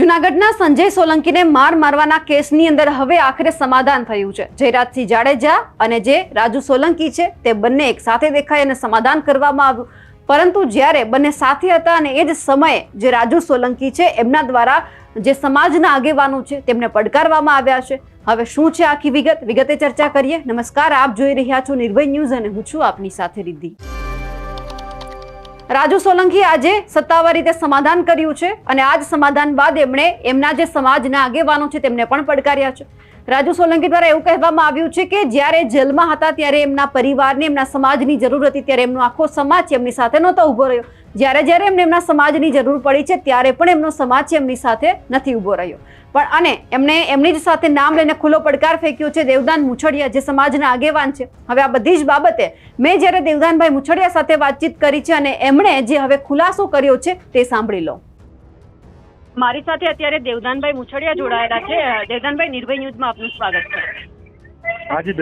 જુનાગઢના સંજય સોલંકીને માર મારવાના કેસની અંદર હવે આખરે સમાધાન થયું છે. જયરાજસિંહ જાડેજા અને જે રાજુ સોલંકી છે, તે બંને એક સાથે દેખાઈ અને સમાધાન કરવામાં આવ્યું. પરંતુ જ્યારે બંને સાથે હતા અને એ જ સમયે જે રાજુ સોલંકી છે, એમના દ્વારા જે સમાજના આગેવાનો છે, તેમને પડકારવામાં આવ્યા છે. હવે શું છે આખી વિગત? વિગતે ચર્ચા કરીએ. નમસ્કાર, આપ જોઈ રહ્યા છો નિર્ભય ન્યૂઝ અને હું છું આપની સાથે રિદ્ધિ. રાજુ સોલંકી આજે સત્તાવાર રીતે સમાધાન કર્યું છે અને આજ સમાધાન બાદ એમણે એમના જે સમાજના આગેવાનો છે તેમને પણ પડકાર્યા છે. રાજુ સોલંકી દ્વારા એવું કહેવામાં આવ્યું છે કે જ્યારે જેલમાં હતા ત્યારે એમના પરિવારને, એમના સમાજની જરૂર હતી ત્યારે એમનો આખો સમાજ એમની સાથે નહોતો ઊભો રહ્યો. જ્યારે જ્યારે એમને એમના સમાજની જરૂર પડી છે ત્યારે પણ એમનો સમાજ છે એમની સાથે નથી ઊભો રહ્યો. પણ અને એમને એમની જ સાથે નામ લઈને ખુલ્લો પડકાર ફેંક્યો છે દેવદાન મુછડિયા જે સમાજના આગેવાન છે. હવે આ બધી જ બાબતે મેં જ્યારે દેવદાનભાઈ મુછડિયા સાથે વાતચીત કરી છે અને એમણે જે હવે ખુલાસો કર્યો છે તે સાંભળી લો. મારી સાથે અત્યારે દેવદાનભાઈ મુછડિયા જોડાયેલા છે. દેવદાનભાઈ નિર્ભય ન્યૂઝમાં આપનું સ્વાગત છે. હાજી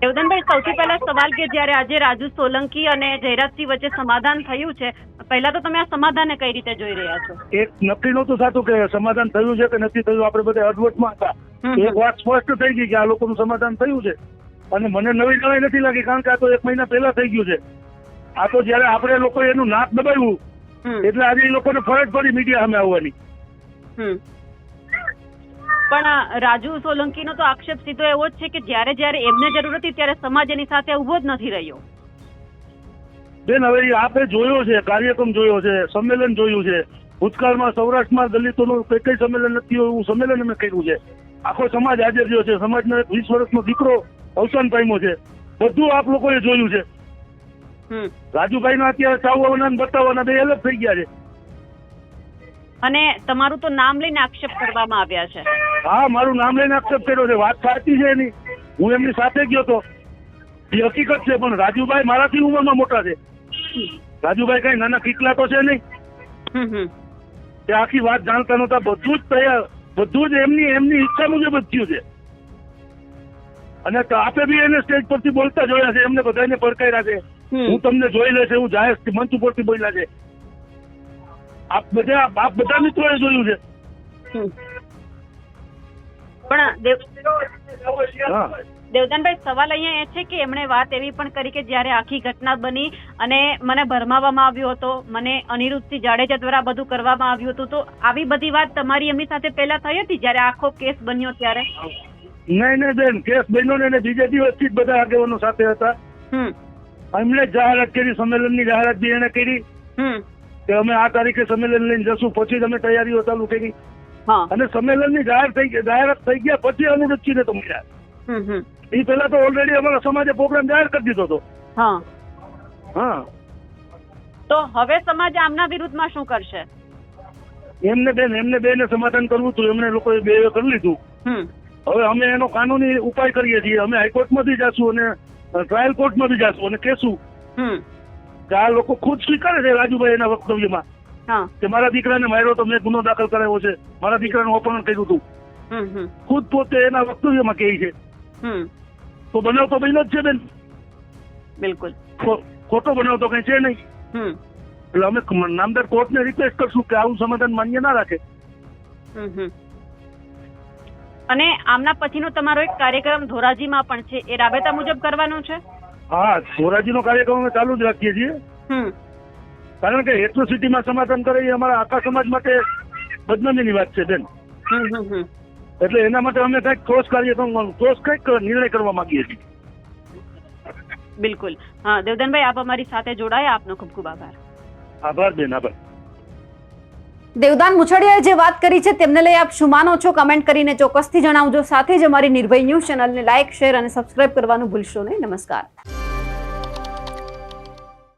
બેન સૌથી પહેલા સવાલ કે જ્યારે આજે રાજુ સોલંકી અને જયરાજસિંહ વચ્ચે સમાધાન થયું છે પહેલા તો તમે આ સમાધાનને કઈ રીતે જોઈ રહ્યા છો? એક નક્કી નહોતું થતું કે સમાધાન થયું છે કે નથી થયું આપણે બધા અડવટમાં હતા. એક વાત સ્પષ્ટ થઈ ગઈ કે આ લોકોનું સમાધાન થયું છે. અને મને નવી નવાઈ નથી લાગી કારણ કે આ તો એક મહિના પહેલા થઈ ગયું છે. આ તો જયારે આપણે લોકો એનું નાક દબાવ્યું એટલે આજે એ લોકોને ફરજ પડી મીડિયા સામે આવવાની. પણ રાજુ સોલંકીનો તો આક્ષેપ સીધો એવો જ છે કે જ્યારે જ્યારે એમને જરૂર હતી ત્યારે સમાજ એની સાથે ઊભો જ નથી રહ્યો. બેન હવે આપે જોયો છે કાર્યક્રમ જોયો છે સંમેલન જોયું છે. ભૂતકાળમાં સૌરાષ્ટ્રમાં દલિતોનું કઈ કઈ સંમેલન નથી એવું સંમેલન અમે કર્યું છે. આખો સમાજ હાજર રહ્યો છે. સમાજનો એક વીસ વર્ષનો દીકરો અવસાન પામ્યો છે. બધું આપ લોકોએ જોયું છે. રાજુભાઈ રાજુભાઈ અત્યારે ચાવવાના ને બતાવવાના બે અલગ થઈ ગયા છે. અને તમારું તો નામ લઈને આક્ષેપ કરવામાં આવ્યા છે. હા મારું નામ લઈને આક્ષેપ કર્યો છે. વાત સાચી છે એની. હું એમની સાથે ગયો તો એ હકીકત છે પણ રાજુભાઈ મારાથી ઉંમરમાં મોટા છે. રાજુભાઈ કઈ નાના કીકલા તો છે નહીં. તે આખી વાત જાણતા નહોતા. બધું જ તૈયાર બધું જ એમની એમની ઈચ્છા મુજબ જ થયું છે. અને આપે બી એને સ્ટેજ પરથી બોલતા જોયા છે. એમને બધાને પડકાર્યા છે. હું તમને જોઈ લે છે હું જાહેર મંચ ઉપરથી બોલ્યા છે. આપ બધા આપ બધા મિત્રોએ જોયું છે. પણ દેવ દેવદાનભાઈ સવાલ અહીંયા એ છે કે એમણે વાત એવી પણ કરી કે જ્યારે આખી ઘટના બની અને મને ભરમાવવામાં આવ્યો હતો મને અનિરુદ્ધસિંહ જાડેજા દ્વારા બધું કરવામાં આવ્યું હતું તો આવી બધી વાત તમારી એમની સાથે પહેલા થઈ હતી જ્યારે આખો કેસ બન્યો ત્યારે? નહીં નહીં બેન કેસ બન્યો ને બીજા દિવસથી જ બધા આગેવાનો સાથે હતા. હમ. એમણે જાહેરાત કરી સંમેલનની જાહેરાત બી એને કરી. હમ. કે અમે આ તારીખે સંમેલન લઈને જશું. પછી જ અમે તૈયારીઓ ચાલુ કરી. અને સંમેલનની જાહેર થઈ ગઈ જાહેરાત થઈ ગયા પછી અનુરૂચિને તો મળ્યા. એ પેલા તો ઓલરેડી અમારા સમાજે પ્રોગ્રામ જાહેર કરી દીધો હતો. હા. તો હવે સમાજ આમના વિરુદ્ધમાં શું કરશે? એમને બેન એમને બેને સમાધાન કરવું હતું. એમને લોકોએ બે કરી લીધું. હવે અમે એનો કાનૂની ઉપાય કરીએ છીએ. અમે હાઈકોર્ટમાં બી જાશું અને ટ્રાયલ કોર્ટમાં બી જાશું અને હમ. કે આ લોકો ખુદ સ્વીકારે છે રાજુભાઈ એના વક્તવ્યમાં. હા. કે મારા દીકરાને માર્યો તો મેં ગુનો દાખલ કરાવ્યો છે. મારા દીકરાનું અપહરણ કર્યું હતું. ખુદ પોતે એના વક્તવ્યમાં કહે છે. તો બનાવ તો બન્યો જ છે બેન. બિલકુલ. ખોટો બનાવ તો કઈ છે નહીં. એટલે અમે નામદાર કોર્ટને રિક્વેસ્ટ કરશું કે આવું સમાધાન માન્ય ના રાખે. અને આમના પછીનો તમારો એક કાર્યક્રમ ધોરાજીમાં પણ છે. એ રાબેતા મુજબ કરવાનો છે? હા ધોરાજીનો કાર્યક્રમ અમે ચાલુ જ રાખીએ છીએ. કારણ કે એટ્રોસિટીમાં સમાધાન કરે એ અમારા આખા સમાજ માટે બદનામીની વાત છે બેન. એટલે એના માટે અમે કંઈક ઠોસ કાર્યક્રમ ઠોસ કંઈક નિર્ણય કરવા માંગીએ છીએ. બિલકુલ. હા દેવદનભાઈ આપ અમારી સાથે જોડાયા. આપનો ખૂબ ખૂબ આભાર. આભાર બેન આભાર. દેવદાન મુછડિયાએ જે વાત કરી છે તેમને લઈ આપ શું માનો છો? કમેન્ટ કરીને ચોક્કસથી જણાવજો. સાથે જ અમારી નિર્ભય ન્યૂઝ ચેનલને લાઇક, શેર અને સબસ્ક્રાઇબ કરવાનું ભૂલશો નહીં. નમસ્કાર.